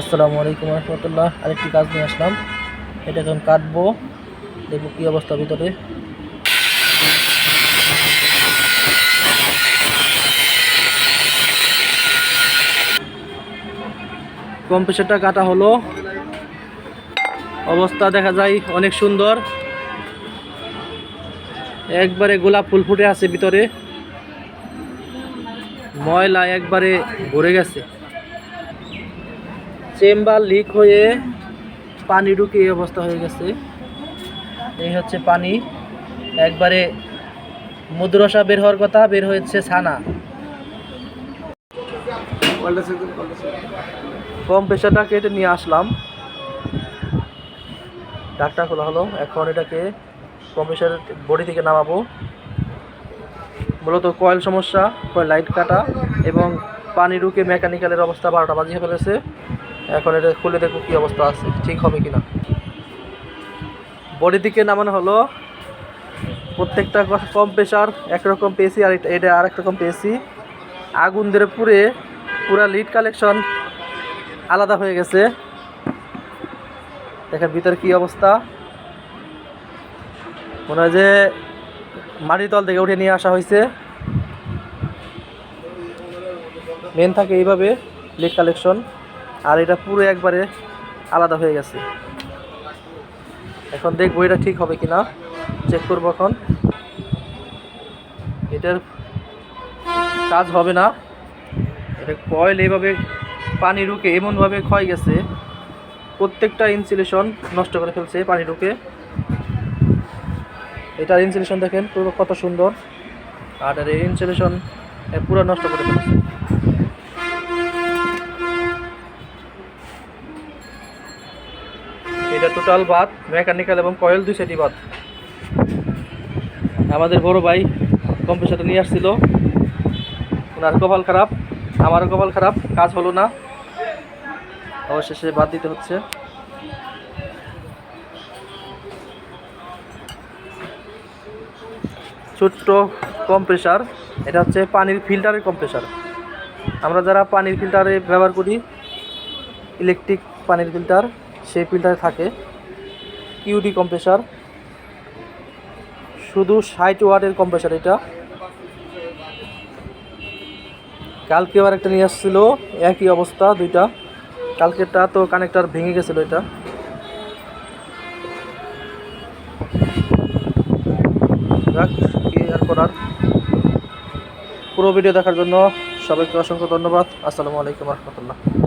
আসসালামু আলাইকুম রহমতুল্লাহ। আরেকটি কাজ নিয়ে আসলাম। এটা এখন কাটবো। দেখব কী অবস্থা ভিতরে। কম্প্রেসারটা কাটা হলো। অবস্থা দেখা যায় অনেক সুন্দর। একবারে গোলাপ ফুল ফুটে আছে ভিতরে। ময়লা একবারে ভরে গেছে। চেম্বার লিক হয়ে পানি ঢুকে এই অবস্থা হয়ে গেছে। এই হচ্ছে পানি। একবারে মুদ্রসা বের হওয়ার কথা, বের হয়েছে ছানা। কম প্রেশারটা কেটে নিয়ে আসলাম। ডাক্তার খোলা হলো। এখন এটাকে কম্প্রেসার বডি থেকে নামাবো। মূলত কয়েল সমস্যা, কয়েল লাইট কাটা এবং পানি ঢুকে মেকানিক্যালের অবস্থা বারোটা বাজিয়ে ফেলেছে। এখন এটা খুলে দেখব কী অবস্থা আছে, ঠিক হবে কি না বডি থেকে নামানো হলো। প্রত্যেকটা কম প্রেশার একরকম পেয়েছি, আর এটা- আর রকম পেয়েছি। আগুন ধরে পুড়ে পুরা লিড কালেকশন আলাদা হয়ে গেছে। দেখেন ভিতরে কি অবস্থা। মনে হয় যে মাটির তল থেকে উঠে নিয়ে আসা হয়েছে। মেন থাকে এইভাবে লিড কালেকশন আর এটা পুরো একবারে আলাদা হয়ে গেছে। এখন দেখব এটা ঠিক হবে কিনা। চেক করব এখন। এটার কাজ হবে না। এটা কয়েল এইভাবে পানি ঢুকে এমনভাবে ক্ষয় গেছে। প্রত্যেকটা ইনসুলেশন নষ্ট করে ফেলছে পানি ঢুকে। এটার ইনসুলেশন দেখেন, পুরো কত সুন্দর। আর এর ইনসুলেশন পুরো নষ্ট করে ফেলছে। টোটাল বাদ, মেকানিক্যাল এবং কয়েল দুই সেটি বাদ। আমাদের বড় ভাই কম্পিউটারটা নিয়ে আসছিল। ওনার কপাল খারাপ, আমারও কপাল খারাপ, কাজ হলো না। অবশেষে বাদ দিতে হচ্ছে। ছোট্ট কম্প্রেসার এটা হচ্ছে পানির ফিল্টারের কম্প্রেসার আমরা যারা পানির ফিল্টারে ব্যবহার করি ইলেকট্রিক পানির ফিল্টার সেই ফিল্টারে থাকে কিউডি কম্প্রেসার শুধু ষাট ওয়াটের কম্প্রেসার এটা। কালকে আবার একটা নিয়ে আসছিল, একই অবস্থা দুইটা। কালকেরটা তো কানেক্টার ভেঙে গেছিল এটা। আর করার। পুরো ভিডিও দেখার জন্য সবাইকে অসংখ্য ধন্যবাদ। আসসালামু আলাইকুম রহমতুল্লাহ।